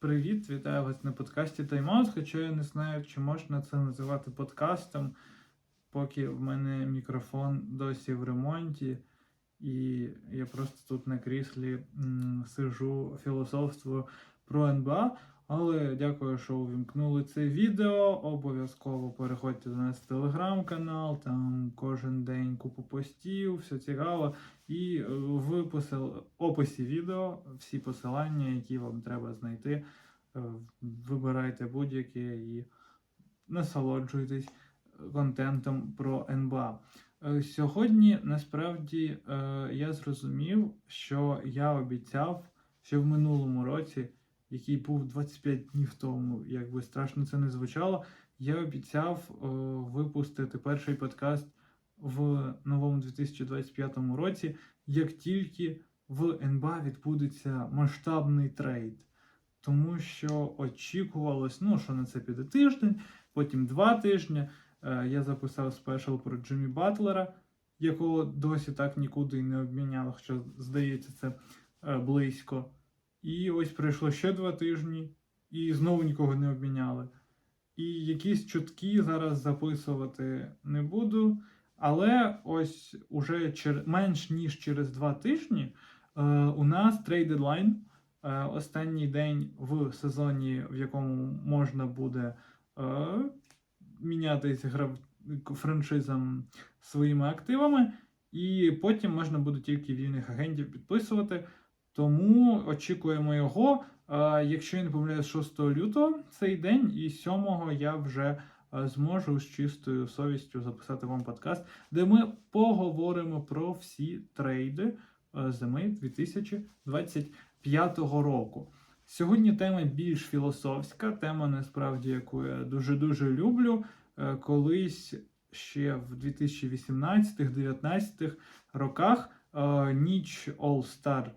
Привіт, вітаю вас на подкасті Тайм-аут, Хоча я не знаю, чи можна це називати подкастом, поки в мене мікрофон досі в ремонті, і я просто тут на кріслі м, сижу, філософствую про НБА. Але дякую, що увімкнули це відео. Обов'язково переходьте до нас в телеграм-канал, там кожен день купу постів, все цікаво. І е, в посил... описі відео всі посилання, які вам треба знайти. Е, Вибирайте будь-яке і насолоджуйтесь контентом про НБА. Е, Сьогодні насправді е, я зрозумів, що я обіцяв ще в минулому році, який був 25 днів тому, як би страшно це не звучало, я обіцяв е, випустити перший подкаст в новому 2025 році, як тільки в НБА відбудеться масштабний трейд. Тому що очікувалось, ну, що на це піде тиждень, потім два тижні. Е, Я записав спешл про Джиммі Батлера, якого досі так нікуди не обміняли, хоча, здається, це е, близько. І ось пройшло ще два тижні, і знову нікого не обміняли. І якісь чутки зараз записувати не буду. Але ось уже чер... менш ніж через два тижні е, у нас трейд дедлайн. Е, останній день в сезоні, в якому можна буде е, мінятися грав... франшизам своїми активами, і потім можна буде тільки вільних агентів підписувати. Тому очікуємо його. Якщо я не помиляюсь, 6 лютого цей день, і 7 я вже е, зможу з чистою совістю записати вам подкаст, де ми поговоримо про всі трейди е, зими 2025 року. Сьогодні тема більш філософська, тема насправді, яку я дуже-дуже люблю. Е, Колись ще в 2018-19 роках ніч All Star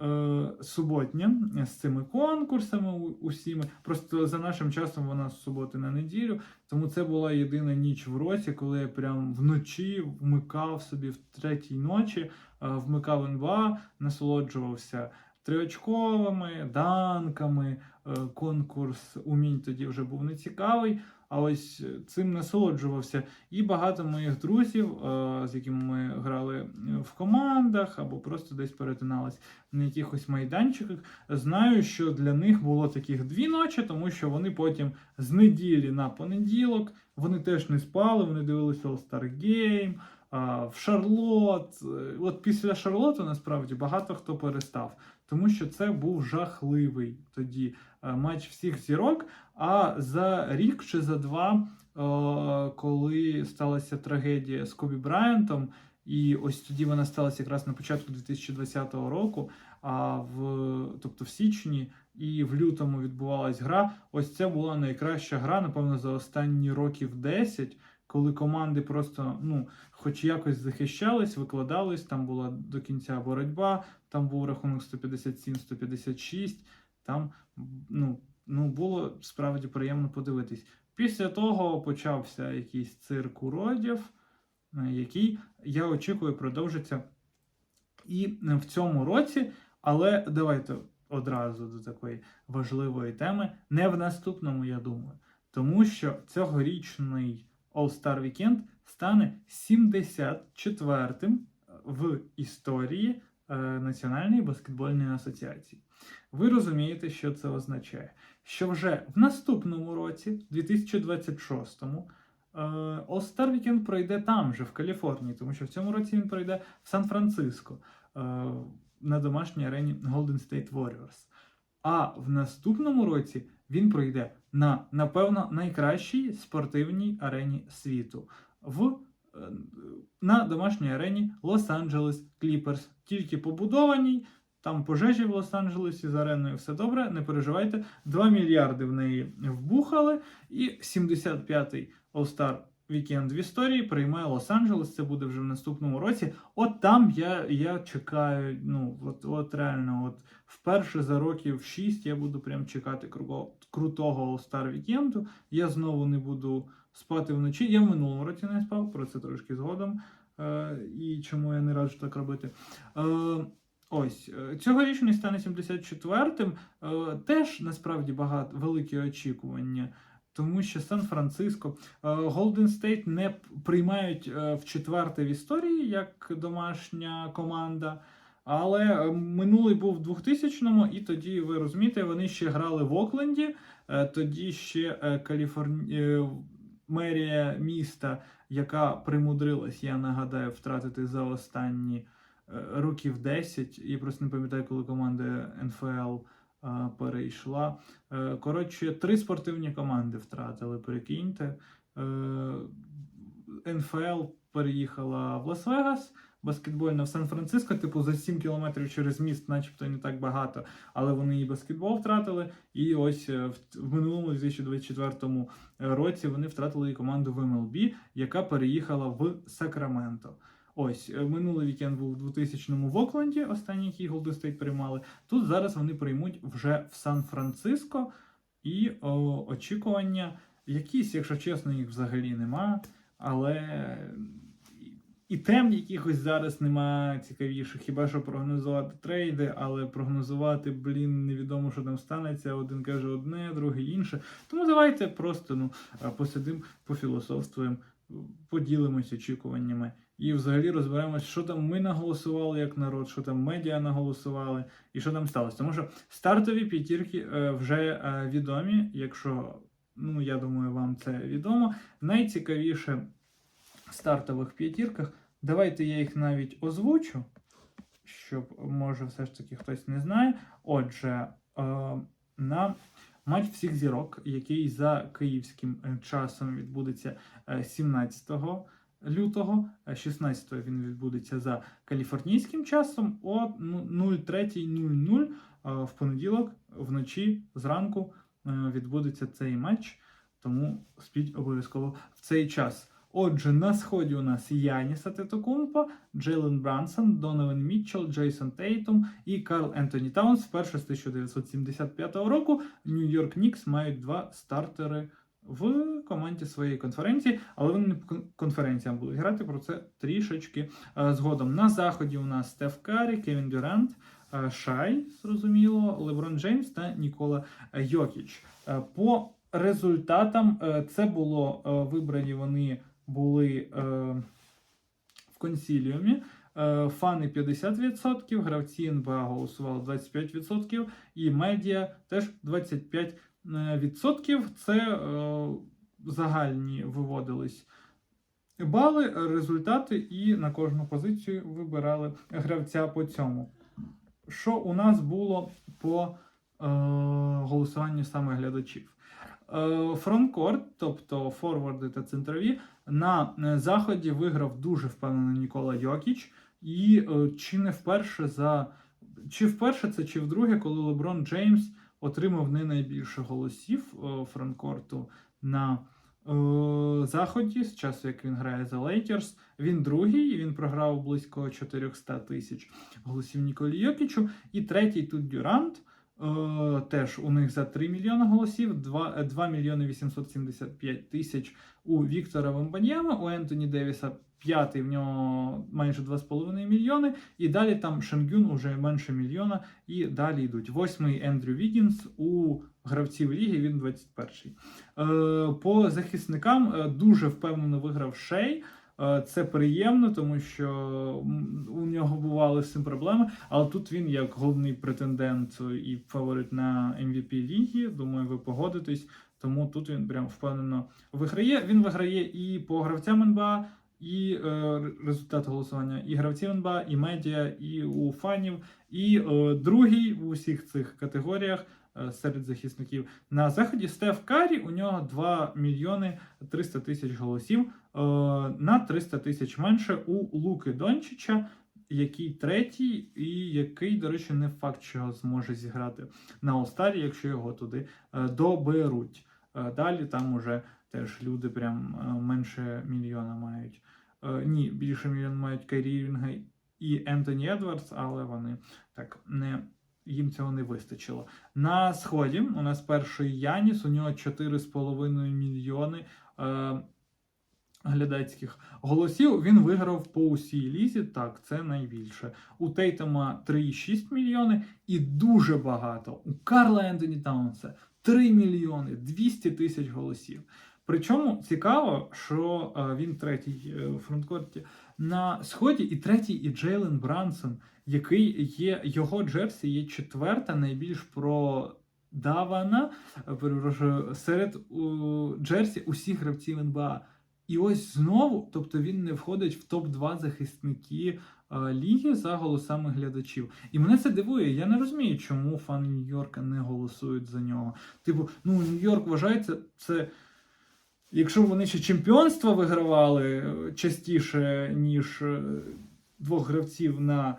е, суботня з цими конкурсами усіми. Просто за нашим часом вона з суботи на неділю. Тому це була єдина ніч в році, коли я прям вночі вмикав собі в третій ночі, е, вмикав НБА, насолоджувався триочковими, данками. е, Конкурс умінь тоді вже був нецікавий. А ось цим насолоджувався. І багато моїх друзів, е, з якими ми грали в командах або просто десь перетинались на якихось майданчиках, знаю, що для них було таких дві ночі, тому що вони потім з неділі на понеділок вони теж не спали, вони дивилися All-Star Game, в Шарлот. Е, От після Шарлоту насправді багато хто перестав, тому що це був жахливий тоді е, матч всіх зірок. А за рік чи за два, е, коли сталася трагедія з Кобі Брайантом, і ось тоді вона сталася якраз на початку 2020 року. А в тобто в січні і в лютому відбувалась гра. Ось це була найкраща гра, напевно, за останні років 10, коли команди просто ну, хоч якось захищались, викладались. Там була до кінця боротьба, там був рахунок 157-156. Там ну, ну, було справді приємно подивитись. Після того почався якийсь цирк уродів, е, який я очікую продовжиться і в цьому році. Але давайте одразу до такої важливої теми, не в наступному, я думаю. Тому що цьогорічний All-Star Weekend стане 74-м в історії е, Національної баскетбольної асоціації. Ви розумієте, що це означає? Що вже в наступному році, 2026-му, е, All-Star пройде там же, в Каліфорнії, тому що в цьому році він пройде в Сан-Франциско е, на домашній арені Golden State Warriors. А в наступному році він пройде на, напевно, найкращій спортивній арені світу в, е, на домашній арені Лос-Анджелес Кліперс. Тільки побудованій, там пожежі в Лос-Анджелесі з ареною все добре, не переживайте. 2 мільярди в неї вбухали, і 75-й All-Star Вікенд в історії приймає Лос-Анджелес. Це буде вже в наступному році. От там я, я чекаю. Ну от, от реально, от вперше за років 6 я буду прям чекати крутого All-Star вікенду. Я знову не буду спати вночі. Я в минулому році не спав, про це трошки згодом. Е, і чому я не раджу так робити. Е, Ось е, цьогоріч він стане 74-м. Е, Теж насправді багато великі очікування. Тому що Сан-Франциско, Голден Стейт не приймають е, в четверте в історії як домашня команда. Але минулий був в 2000-му, і тоді ви розумієте, вони ще грали в Окленді. Тоді ще Каліфорні... е, мерія міста, яка примудрилась, я нагадаю, втратити за останні років 10. Я просто не пам'ятаю, коли команда НФЛ е, перейшла. Е, Коротше, три спортивні команди втратили, прикиньте. Е, НФЛ переїхала в Лас-Вегас, баскетбольна в Сан-Франциско, типу за 7 кілометрів через міст, начебто не так багато, але вони і баскетбол втратили. І ось е, в, минулому 2024 році вони втратили і команду в MLB, яка переїхала в Сакраменто. Ось е, минулий вікенд був у 2000-му в Окленді, останній, який Golden State приймали. Тут зараз вони приймуть вже в Сан-Франциско, і о, очікування якісь, якщо чесно, їх взагалі нема. Але і тем якихось зараз нема цікавіших, хіба що прогнозувати трейди, але прогнозувати, блін, невідомо, що там станеться. Один каже одне, другий інше. Тому давайте просто ну, посидимо, пофілософствуємо, поділимось очікуваннями. І взагалі розберемось, що там ми наголосували як народ, що там медіа наголосували, і що там сталося. Тому що стартові п'ятірки е, вже е, відомі, якщо, ну я думаю, вам це відомо. Найцікавіше в стартових п'ятірках. Давайте я їх навіть озвучу, щоб може все ж таки хтось не знає. Отже, е, на матч всіх зірок, який за київським часом відбудеться е, 17 лютого, е, 16-го він відбудеться за каліфорнійським часом о ну, 03.00 е, в понеділок вночі зранку е, відбудеться цей матч. Тому спіть обов'язково в цей час. Отже, на сході у нас Яніс Атетокумпо, Джейлен Брансон, Донован Мітчелл, Джейсон Тейтум і Карл Ентоні Таунс. Вперше з 1975 року Нью-Йорк Нікс мають два стартери в команді своєї конференції, але вони не по конференціям будуть грати про це трішечки е, згодом. На заході у нас Стеф Карі, Кевін Дюрант, е, Шай, зрозуміло, Леброн Джеймс та Нікола е, Йокіч. По результатам це було вибрані вони були в консіліумі. Фани 50%, гравці НБА голосували 25%, і медіа теж 25%. Це е, загальні виводились бали, результати, і на кожну позицію вибирали гравця по цьому. Що у нас було по е, голосуванню саме глядачів? Е, Фронткорт, тобто форварди та центрові, на е, заході виграв дуже впевнено Нікола Йокіч. І е, чи не вперше за чи вперше це, чи вдруге, коли Леброн Джеймс отримав не найбільше голосів Франкорту на е, заході з часу, як він грає за Лейкерс. Він другий, він програв близько 400 тисяч голосів Ніколі Йокічу. І третій тут Дюрант. Е, теж у них за 3 мільйони голосів, 2, е, 2 мільйони 875 тисяч у Віктора Вамбаньяма, у Ентоні Девіса п'ятий, в нього майже 2,5 мільйони. І далі там Шенгюн уже менше мільйона. І далі йдуть. Восьмий Ендрю Вігінс у гравців ліги, він 21-й. Е, по захисникам е, дуже впевнено виграв Шей. Е, Це приємно, тому що у нього бували з цим проблеми. Але тут він, як головний претендент і фаворит на MVP ліги, думаю, ви погодитесь. Тому тут він прям впевнено виграє. Він виграє і по гравцям НБА, і е, результат голосування, і гравців НБА, і медіа, і у фанів, і е, другий в усіх цих категоріях серед захисників. На заході Стеф Карі у нього 2 мільйони 300 тисяч голосів, е, на 300 тисяч менше у Луки Дончича. Який третій, і який, до речі, не факт, що зможе зіграти на Олстарі, якщо його туди е, доберуть. Е, Далі там уже теж люди прям е, менше мільйона мають. Е, Ні, більше мільйона мають Кайрі Ірвінга і Ентоні Едвардс, але вони так не їм цього не вистачило. На сході у нас перший Яніс, у нього 4,5 мільйони. Е, глядацьких голосів. Він виграв по усій лізі. Так, це найбільше. У Тейтема 3,6 мільйони і дуже багато. У Карла Ентоні Таунса 3 мільйони 200 тисяч голосів. Причому цікаво, що е, він третій е, фронткорті на сході, і третій і Джейлен Брансон, який є його джерсі, є четверта найбільш продавана серед джерсі усіх гравців НБА. І ось знову, тобто він не входить в топ-2 захисники ліги за голосами глядачів. І мене це дивує. Я не розумію, чому фани Нью-Йорка не голосують за нього. Типу, ну Нью-Йорк вважається це. Якщо вони ще чемпіонство вигравали е, частіше, ніж е, двох гравців на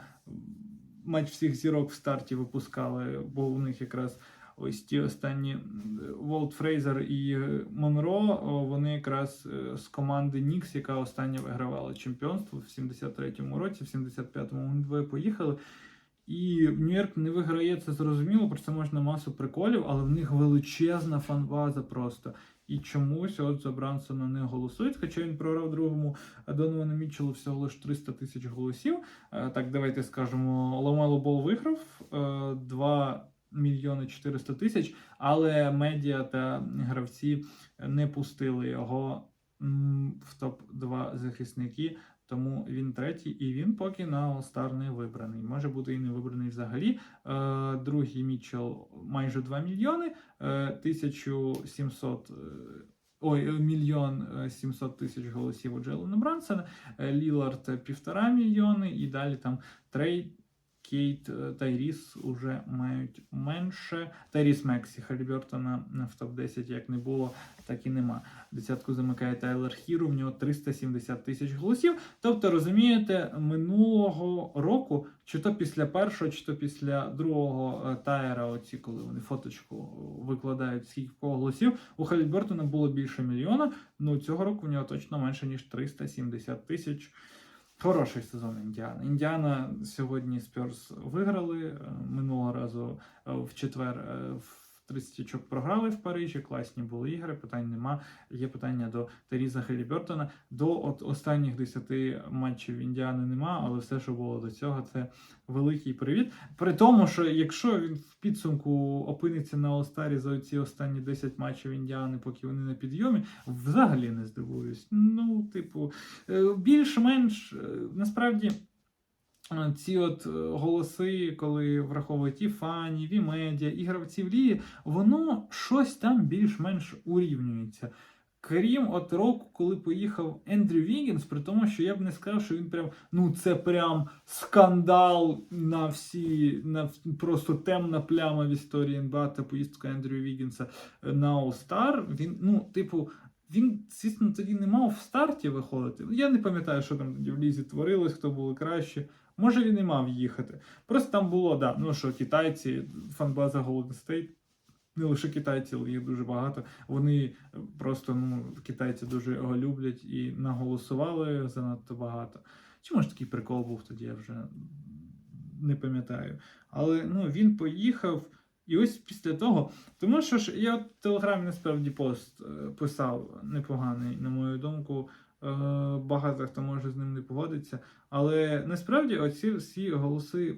матч всіх зірок в старті випускали, бо у них якраз ось ті останні Волт Фрейзер і е, Монро, вони якраз з команди Нікс, яка остання вигравала чемпіонство в 73-му році, в 75-му вони двоє поїхали. І Нью-Йорк не виграє це зрозуміло, про це можна масу приколів, але в них величезна фанбаза просто. І чомусь от за Брансона не голосують, хоча він програв другому Доновану Мітчеллу всього лише 300 тисяч голосів. Е, Так, давайте скажемо, Ламело Бол виграв е, 2 мільйони 400 тисяч, але медіа та гравці не пустили його в топ-2 захисники. Тому він третій, і він поки на All-Star не вибраний. Може бути і не вибраний взагалі. Е, другий Мічел майже 2 мільйони, е, 1700, е, ой, е, мільйон е, 700 тисяч голосів у Джелена Брансона, е, Лілард е, півтора мільйони, і далі там Трей, Кейт, е, Тайріс уже мають менше. Тайріс Мексі Халібертона в топ-10 як не було, так і нема. Десятку замикає Тайлер Хіру, в нього 370 тисяч голосів. Тобто, розумієте, минулого року, чи то після першого, чи то після другого е, тайра, оці, коли вони фоточку викладають, скільки голосів, у Халібертона було більше мільйона. Ну цього року в нього точно менше ніж 370 тисяч. Хороший сезон Індіана. Індіана сьогодні Спьорс виграли е, минулого разу е, в четвер. е, В 30 очок програли в Парижі, класні були ігри, питань нема. Є питання до Теріза Хелібертона. До от останніх 10 матчів Індіани нема, але все, що було до цього, це великий привіт. При тому, що якщо він в підсумку опиниться на Олстарі за ці останні 10 матчів Індіани, поки вони на підйомі, взагалі не здивуюсь. Ну, типу, е, більш-менш е, насправді. Е, Ці от е, голоси, коли враховують і фанів, і медіа, і гравців ліги, воно щось там більш-менш урівнюється. Крім от року, коли поїхав Ендрю Вігінс, при тому, що я б не сказав, що він прям ну це прям скандал на всі, на просто темна пляма в історії НБА та поїздка Ендрю Вігінса на All-Star. Він, ну, типу, він, звісно, тоді не мав в старті виходити. Я не пам'ятаю, що там в лізі творилось, хто були краще. Може, він і мав їхати. Просто там було, да, ну що китайці, фанбаза Golden State, не лише китайці, але їх дуже багато. Вони просто ну, китайці дуже його люблять і наголосували занадто багато. Чи може такий прикол був тоді, я вже не пам'ятаю. Але ну, він поїхав. І ось після того, тому що ж я в Телеграмі насправді пост е, писав непоганий, на мою думку. Е, Багато хто може з ним не погодитися. Але насправді оці всі голоси, е,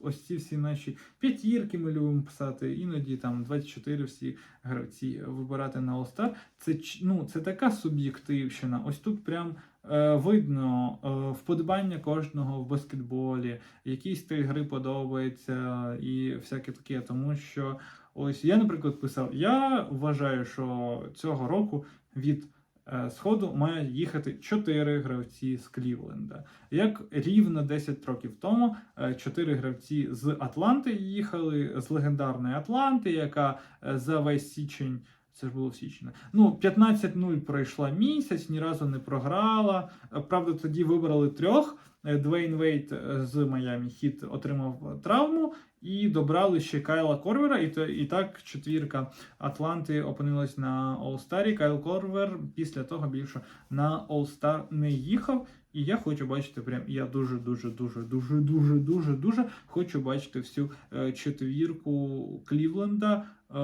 ось ці всі наші п'ятірки ми любимо писати, іноді там 24 всі гравці вибирати на All-Star. Це ну, це така суб'єктивщина. Ось тут прям видно е, вподобання кожного в баскетболі, який стиль гри подобається і всяке таке. Тому що ось я, наприклад, писав: я вважаю, що цього року від е, Сходу мають їхати чотири гравці з Клівленда. Як рівно 10 років тому е, чотири гравці з Атланти їхали з легендарної Атланти, яка е, за весь січень. Це ж було в січні. Ну, 15-0 пройшла місяць, ні разу не програла. Е, Правда, тоді вибрали трьох. Е, Двейн Вейт е, з Майами Хіт отримав травму, і добрали ще Кайла Корвера. І, то- і так четвірка Атланти опинилась на All-Star. Кайл Корвер після того більше на All-Star не їхав. І я хочу бачити, прям я дуже, дуже, дуже, дуже, дуже, дуже, дуже хочу бачити всю е, четвірку Клівленда. Е,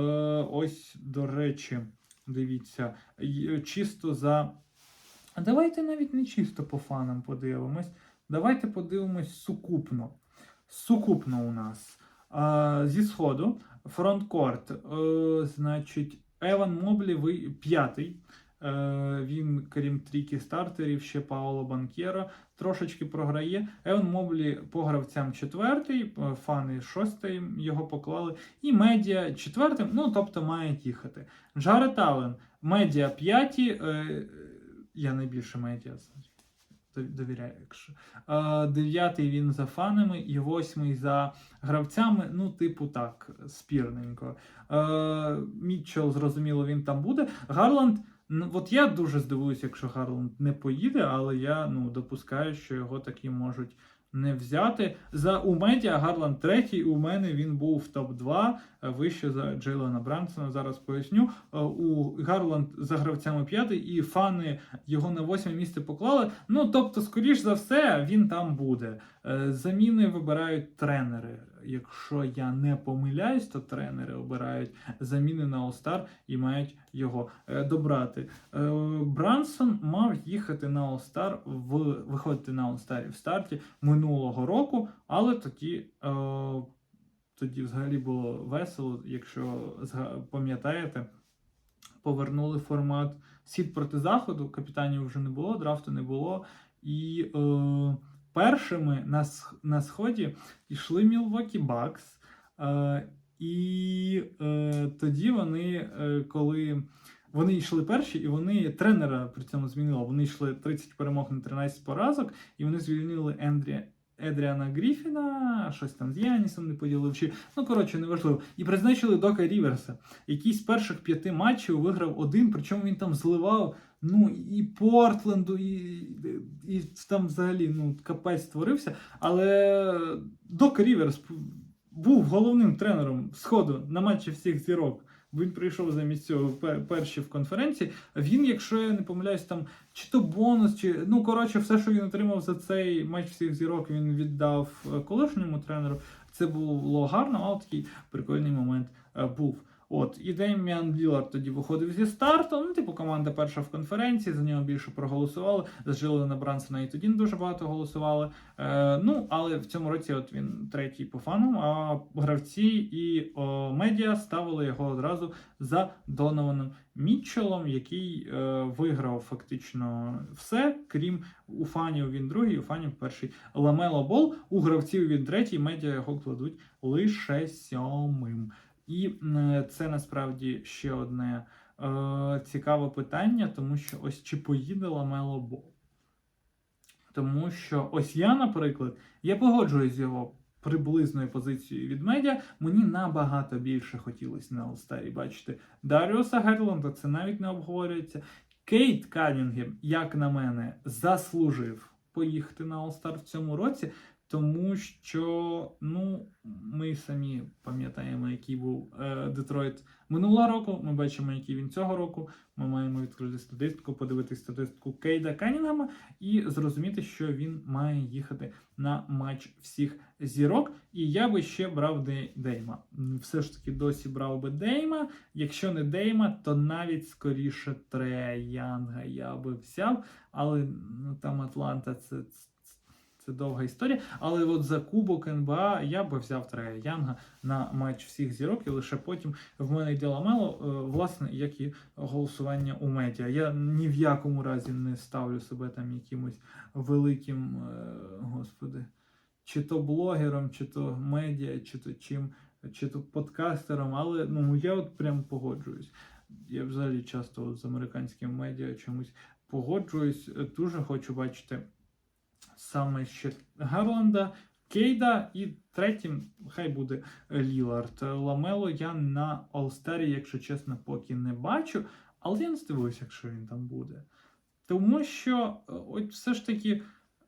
ось, до речі, дивіться, й- чисто за А давайте навіть не чисто по фанам подивимось. Давайте подивимось сукупно. Сукупно у нас а, зі сходу фронткорт, е, значить, Еван Моблі ви- п'ятий. Е, він, крім трійки стартерів, ще Паоло Банкєро трошечки програє. Еван Моблі по гравцям четвертий, е, фани шостий його поклали. І медіа четвертим, ну тобто мають їхати. Джаред Аллен, медіа п'яті. Е, я найбільше медіа довіряю, якщо. Дев'ятий він за фанами, і восьмий за гравцями. Ну, типу, так, спірненько. Мітчелл, зрозуміло, він там буде. Гарланд. Ну, от я дуже здивуюся, якщо Гарланд не поїде, але я ну, допускаю, що його такі можуть не взяти. За у медіа Гарланд третій. У мене він був в топ-2 е, вище за Джейлона Брансона. Зараз поясню. Е, У Гарланд за гравцями п'ятий, і фани його на восьме місце поклали. Ну тобто, скоріш за все, він там буде. Е, Заміни вибирають тренери. Якщо я не помиляюсь, то тренери обирають заміни на All-Star і мають його е, добрати. Е, Брансон мав їхати на All-Star в виходити на All-Star в старті минулого року, але тоді. Е, тоді взагалі було весело, якщо пам'ятаєте, повернули формат сід проти заходу. Капітанів вже не було, драфту не було. І першими на, на сході йшли Мілвокі Бакс. Е, і е, тоді вони, е, коли вони йшли перші, і вони тренера при цьому змінили. Вони йшли 30 перемог на 13 поразок, і вони звільнили Ендрі. Едріана Гріфіна, щось там з Янісом не поділив, чи ну коротше, неважливо. І призначили Дока Ріверса, який з перших п'яти матчів виграв один, причому він там зливав ну і Портленду, і, і там взагалі ну, капець створився. Але Док Ріверс був головним тренером сходу на матчі всіх зірок. Він прийшов замість цього перші в конференції. Він, якщо я не помиляюсь, там чи то бонус, чи ну коротше, все, що він отримав за цей матч всіх зірок, він віддав е, колишньому тренеру. Це було гарно, але такий прикольний момент е, був. От, і Дем'ян Лілард тоді виходив зі старту. Ну, типу, команда перша в конференції, за нього більше проголосували. За Джилена Брансона і тоді дуже багато голосували. Е, ну, але в цьому році от він третій по фанам, а гравці і о, медіа ставили його одразу за Донованом Мітчеллом, який е, виграв фактично все, крім у фанів він другий, у фанів перший. Ламело Бол, у гравців він третій, медіа його кладуть лише сьомим. І це насправді ще одне е, цікаве питання, тому що ось чи поїде Ламело Бол. Тому що ось я, наприклад, я погоджуюсь з його приблизною позицією від медіа. Мені набагато більше хотілося на All-Star бачити Даріуса Герланда, це навіть не обговорюється. Кейт Канінгем, як на мене, заслужив поїхати на All-Star в цьому році, тому що ну, ми самі пам'ятаємо, який був е, Детройт минулого року. Ми бачимо, який він цього року. Ми маємо відкрити статистику, подивитися статистику Кейда Канінгема і зрозуміти, що він має їхати на матч всіх зірок. І я би ще брав Де- Дейма. Все ж таки досі брав би Дейма. Якщо не Дейма, то навіть скоріше Трея Янга я би взяв. Але ну, там Атланта це. Це довга історія, але от за Кубок НБА я би взяв Трея Янга на матч всіх зірок, і лише потім в мене йде ламело, е, власне, як і голосування у медіа. Я ні в якому разі не ставлю себе там якимось великим, е, господи, чи то блогером, чи то медіа, чи то чим, чи то подкастером, але ну я от прям погоджуюсь. Я взагалі часто от з американським медіа чомусь погоджуюсь. Дуже хочу бачити саме ще Гарланда, Кейда і третім, хай буде Лілард. Ламело я на Олстері, якщо чесно, поки не бачу, але я не здивуюся, якщо він там буде. Тому що, е, от все ж таки,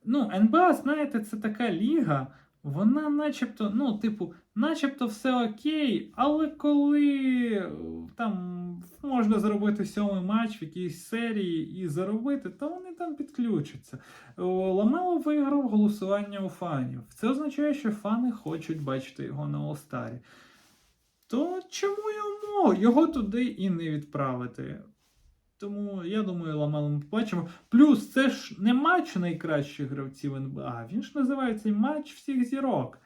ну, НБА, знаєте, це така ліга, вона начебто, ну, типу, начебто все окей, але коли е, там можна зробити сьомий матч в якійсь серії і заробити, то вони там підключаться. Ламело виграв голосування у фанів. Це означає, що фани хочуть бачити його на All-Star. То чому йому його туди і не відправити? Тому я думаю, Ламело ми побачимо. Плюс це ж не матч найкращих гравців НБА. Він ж називається матч всіх зірок.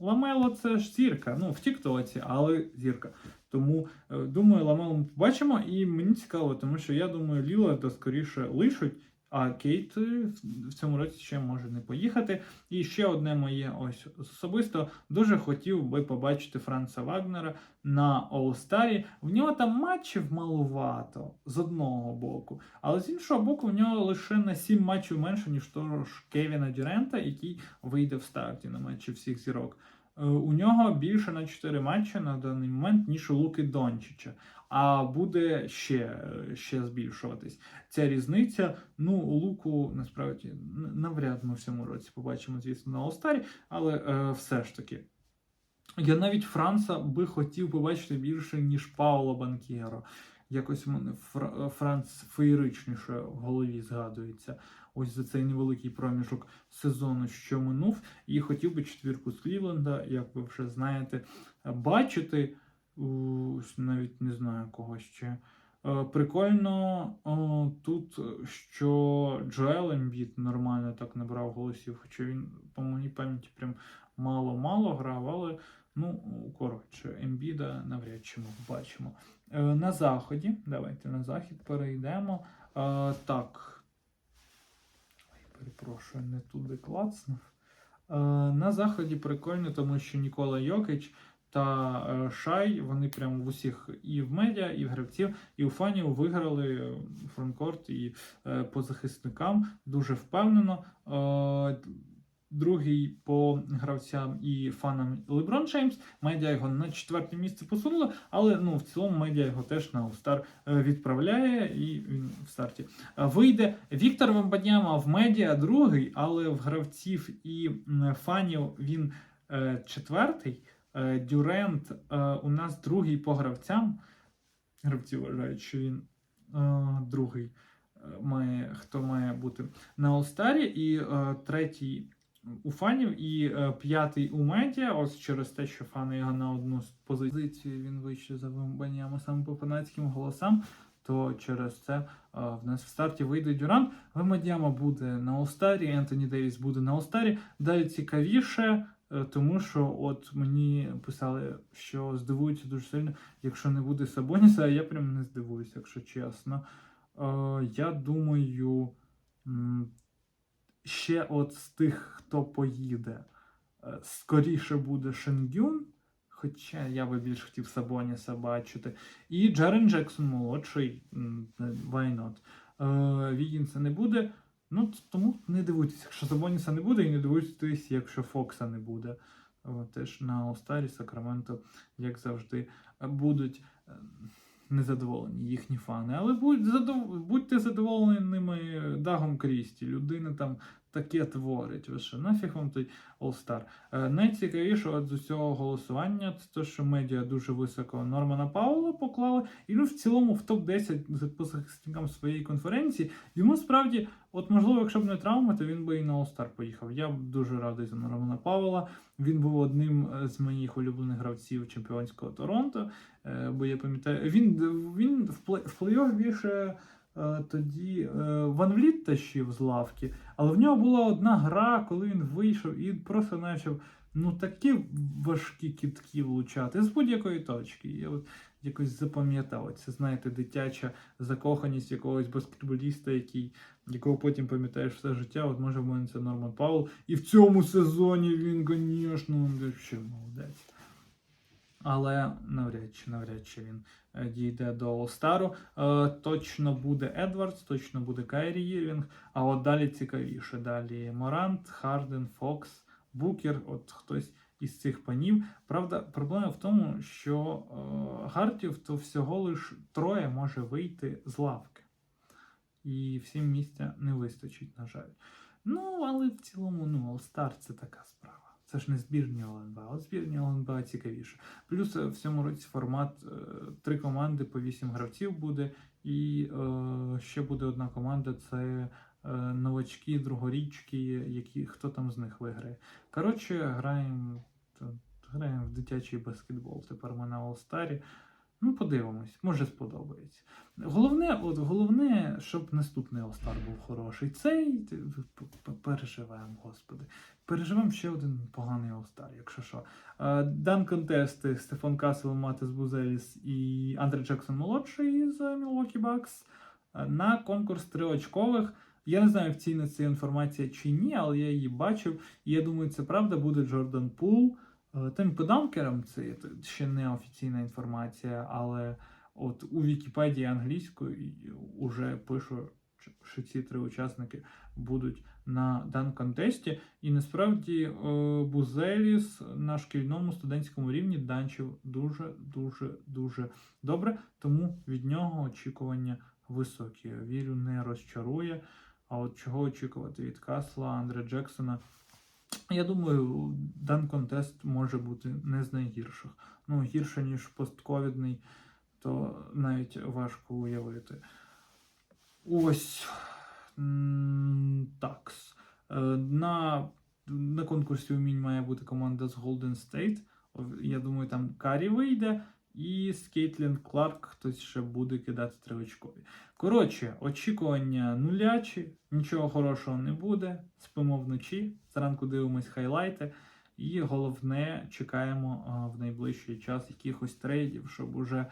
Ламело це ж зірка, ну в Тіктоці, але зірка. Тому е, думаю, Ламело ми побачимо, і мені цікаво, тому що я думаю, Ліларда скоріше лишуть, а Кейт е, в- цьому році ще може не поїхати. І ще одне моє ось особисто дуже хотів би побачити Франца Вагнера на All-Star. В нього там матчів малувато з одного боку, але з іншого боку, в нього лише на 7 матчів менше, ніж того ж Кевіна Дюрента, який вийде в старті на матчі всіх зірок. Е, У нього більше на 4 матчі на даний момент, ніж у Луки Дончича. А буде ще, е, ще збільшуватись ця різниця. Ну, у Луку насправді навряд ми в цьому році побачимо, звісно, на All-Star, але е, все ж таки. Я навіть Франца би хотів побачити більше, ніж Пауло Банкєро. Якось в мене Фра- Франц феєричніше в голові згадується. Ось за цей невеликий проміжок сезону, що минув. І хотів би четвірку з Клівленда, як ви вже знаєте, бачити. Навіть не знаю кого ще. Е, Прикольно тут, що Джоел Ембіт нормально так набрав голосів, хоча він, по моїй пам'яті, прям мало-мало грав, але ну, коротше, Ембіда навряд чи ми побачимо. Е, На заході, давайте на захід перейдемо. Е, Так. Перепрошую, не туди клацнув. Е, На заході прикольно, тому що Нікола Йокич та е, Шай, вони прямо в усіх і в медіа, і в гравців, і у фанів виграли фронкорт і е, по захисникам дуже впевнено. Другий по гравцям і фанам Леброн Джеймс. Медіа його на четверте місце посунули, але ну в цілому медіа його теж на All-Star е, відправляє і він в старті е, вийде. Віктор Вамбаняма в медіа другий, але в гравців і фанів він е, четвертий. Дюрент у нас другий по гравцям. Гравці вважають, що він другий має, хто має бути на All-Star, і третій у фанів, і е, п'ятий у медіа. Ось через те, що фани його на одну позицію він вище за Вимбаняма саме по фанатським голосам. То через це е, в нас в старті вийде Дюрант. Вимадяма буде на All-Star, Ентоні Девіс буде на All-Star. Далі цікавіше, е, тому що от мені писали, що здивуються дуже сильно, якщо не буде Сабоніса, а я прям не здивуюся, якщо чесно. Е, Я думаю, ще от з тих, хто поїде, е, скоріше буде Шенгюн. Хоча я би більш хотів Сабоніса бачити. І Джерен Джексон молодший, м, why not. Е, Вігінса не буде. Ну, тому не дивуйтесь, якщо Сабоніса не буде, і не дивуйтесь, якщо Фокса не буде. Теж на All-Star Сакраменто, як завжди, е, будуть е, незадоволені їхні фани. Але будь, задов... будьте задоволеними Дагом Крісті. Людина там таке творить. Ви що, нафіг вам той All-Star? Е, Найцікавіше от з усього голосування це те, що медіа дуже високо Нормана Паула поклали, і ну в цілому в топ-10 по захисникам своєї конференції. Йому справді, от можливо, якщо б не травми, то він би і на All-Star поїхав. Я б дуже радий за Нормана Паула. Він був одним е, з моїх улюблених гравців чемпіонського Торонто. Е, Бо я пам'ятаю, він, він в плей- в плей-офф більше. Е, Тоді е, Ван Вліт тащив з лавки, але в нього була одна гра, коли він вийшов і просто почав ну, такі важкі кітки влучати з будь-якої точки. Я от якось запам'ятав. Це, знаєте, дитяча закоханість якогось баскетболіста, який, якого потім пам'ятаєш все життя. От може в мене це Норман Паул. І в цьому сезоні він, звісно, молодець. Але навряд чи навряд чи він е, дійде до All-Star. Е, Точно буде Едвардс, точно буде Кайрі Єрвінг, а от далі цікавіше. Далі Морант, Харден, Фокс, Букер, от хтось із цих панів. Правда, проблема в тому, що е, гартів то всього лиш троє може вийти з лавки. І всім місця не вистачить, на жаль. Ну, але в цілому, ну, All-Star це така справа. Це ж не збірні ОЛНБ, а от збірні ОЛНБ цікавіше. Плюс е, в цьому році формат е, три команди по вісім гравців буде, і е, ще буде одна команда це новачки, другорічки, які хто там з них виграє. Коротше, граємо, граємо в дитячий баскетбол. Тепер ми на All-Star. Ну, подивимось, може сподобається. Головне, от головне, щоб наступний All-Star був хороший. Цей переживемо, господи. Переживемо ще один поганий All-Star, якщо що. Е, Дан контести Стефан Касел, Матес Бузеліс і Андре Джексон молодший з Bucks е, на конкурс триочкових. Я не знаю, офіційна ця інформація чи ні, але я її бачив. І я думаю, це правда буде Джордан Пул. Е, Тим по дамкерам це ще не офіційна інформація, але от у Вікіпедії англійською вже пишу, що ці три учасники будуть на дан контесті. І насправді е, Бузеліс на шкільному студентському рівні данчив дуже, дуже, дуже добре. Тому від нього очікування високі. Вірю, не розчарує. А от чого очікувати від Касла, Андре Джексона? Я думаю, дан контест може бути не з найгірших. Ну, гірше, ніж постковідний, то навіть важко уявити. Ось такс. Е, На, на конкурсі умінь має бути команда з Golden State. Я думаю, там Карі вийде, і з Кейтлін Кларк хтось ще буде кидати тривочкові. Коротше, очікування нулячі, нічого хорошого не буде. Спимо вночі, зранку дивимось хайлайти. І головне, чекаємо в найближчий час якихось трейдів, щоб уже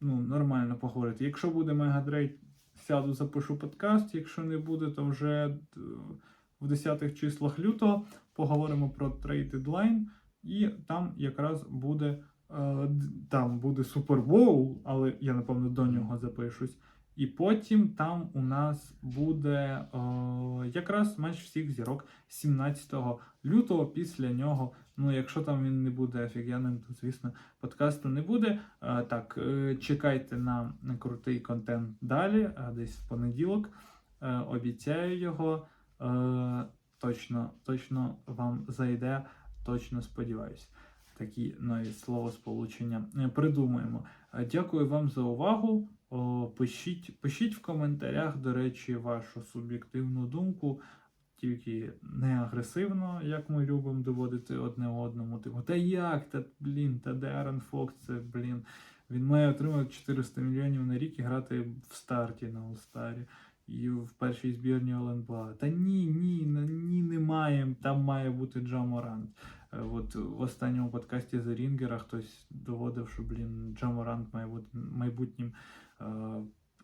ну, нормально поговорити. Якщо буде мегатрейд, сяду, запишу подкаст. Якщо не буде, то вже е, в 10-х числах лютого поговоримо про трейд дедлайн. І там якраз буде там буде Супербоул, але я напевно до нього запишусь. І потім там у нас буде е, якраз матч всіх зірок 17 лютого. Після нього, ну якщо там він не буде офігенним, то звісно подкасту не буде. Е, так, е, чекайте на, крутий контент далі, е, десь в понеділок. Е, обіцяю його. Е, точно, точно вам зайде, точно сподіваюся. Такі нові словосполучення е, придумаємо. Е, Дякую вам за увагу. Пишіть, пишіть в коментарях, до речі, вашу суб'єктивну думку, тільки не агресивно, як ми любимо доводити одне одному. Типу, та як, та блін, та де Аарон Фокс, це блін. Він має отримати 400 мільйонів на рік і грати в старті на All-Star і в першій збірні ОЛНБА. Та ні, ні, ні, немає. Там має бути Джа Морант. Е, От в останньому подкасті The Ringer хтось доводив, що блін, Джа Морант має бути майбутнім е,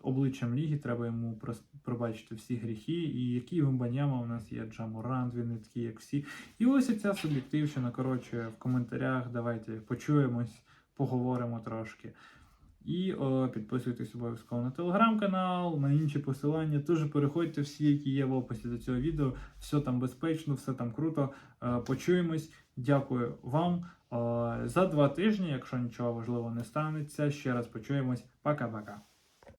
обличчям ліги. Треба йому пробачити всі гріхи. І який Вимбаньяма у нас є Джа Морант, він не такий, як всі. І ось ця суб'єктивщина. Коротше, в коментарях давайте почуємось, поговоримо трошки. І о, підписуйтесь обов'язково на телеграм-канал, на інші посилання. Теж переходьте всі, які є в описі до цього відео. Все там безпечно, все там круто. Е, Почуємось. Дякую вам. Е, За два тижні, якщо нічого важливого не станеться, ще раз почуємось. Пока-пока.